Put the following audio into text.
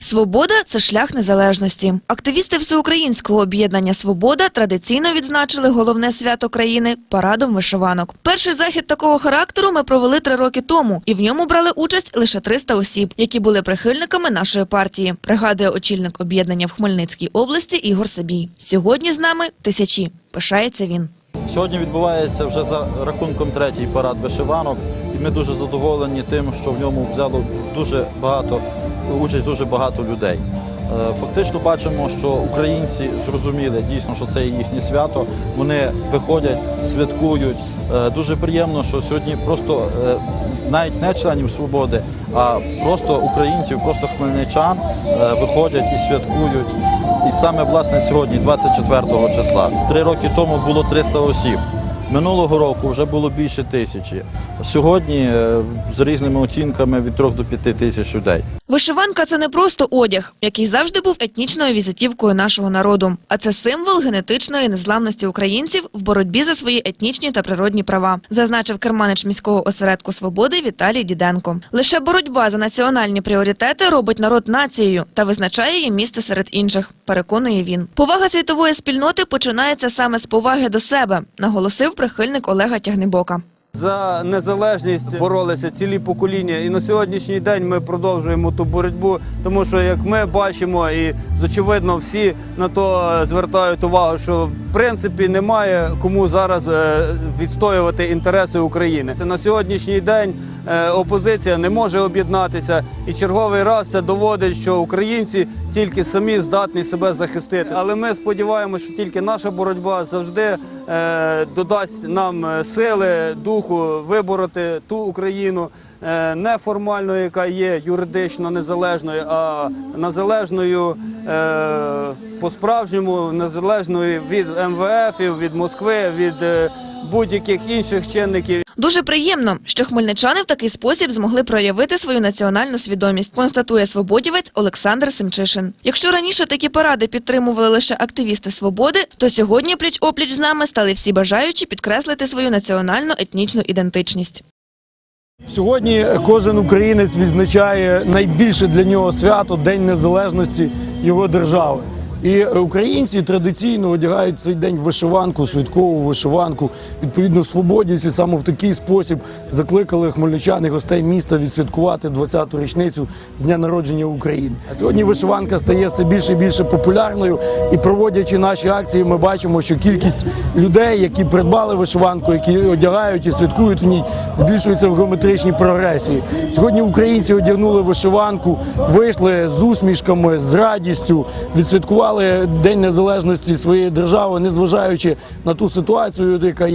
Свобода це шлях незалежності. Активісти всеукраїнського об'єднання Свобода традиційно відзначили головне свято країни парадом вишиванок. Перший захід такого характеру ми провели три роки тому, і в ньому брали участь лише 300 осіб, які були прихильниками нашої партії. Пригадує очільник об'єднання в Хмельницькій області Ігор Сабій. Сьогодні з нами тисячі. Пишається він. Сьогодні відбувається вже за рахунком третій парад вишиванок, і ми дуже задоволені тим, що в ньому взяло дуже багато участь дуже багато людей. Е, Фактично бачимо, що українці зрозуміли дійсно, що це їхнє свято. Вони виходять, святкують. Е, Дуже приємно, що сьогодні просто е, навіть не членів свободи, а просто українців, просто хмельничан виходять і святкують. І саме власне сьогодні, 24 числа, три роки тому було 300 осіб. Минулого року вже було більше тисячі. Сьогодні з різними оцінками від 3 до 5 тисяч людей. Вишиванка це не просто одяг, який завжди був етнічною візитівкою нашого народу, а це символ генетичної незламності українців в боротьбі за свої етнічні та природні права, зазначив керманич міського осередку свободи Віталій Діденко. Лише боротьба за національні пріоритети робить народ нацією та визначає її місце серед інших. Переконує він. Повага світової спільноти починається саме з поваги до себе, наголосив прихильник Олега Тягнебока. За незалежність боролися цілі покоління, і на сьогоднішній день ми продовжуємо ту боротьбу, тому що як ми бачимо, і очевидно всі на то звертають увагу, що в принципі немає кому зараз е, відстоювати інтереси України. Це на сьогоднішній день е, опозиція не може об'єднатися, і черговий раз це доводить, що українці тільки самі здатні себе захистити. Але ми сподіваємося, що тільки наша боротьба завжди е, додасть нам сили, духу вибороти ту Україну. Е, Неформальною, яка є юридично незалежною, а незалежною е, по-справжньому, незалежною від МВФ, від Москви, від е, будь-яких інших чинників. Дуже приємно, що хмельничани в такий спосіб змогли проявити свою національну свідомість, констатує свободівець Олександр Семчишин. Якщо раніше такі паради підтримували лише активісти свободи, то сьогодні пліч опліч з нами стали всі бажаючі підкреслити свою національну етнічну ідентичність. Сьогодні кожен українець відзначає найбільше для нього свято День Незалежності його держави. І українці традиційно одягають цей день вишиванку, святкову вишиванку. Відповідно, свободівці саме в такий спосіб закликали хмельничан і гостей міста відсвяткувати 20-ту річницю з дня народження України. Сьогодні вишиванка стає все більше і більше популярною. І проводячи наші акції, ми бачимо, що кількість людей, які придбали вишиванку, які одягають і святкують в ній, збільшується в геометричній прогресії. Сьогодні українці одягнули вишиванку, вийшли з усмішками, з радістю, відсвяткували День Незалежності своєї держави, незважаючи на ту ситуацію, яка є.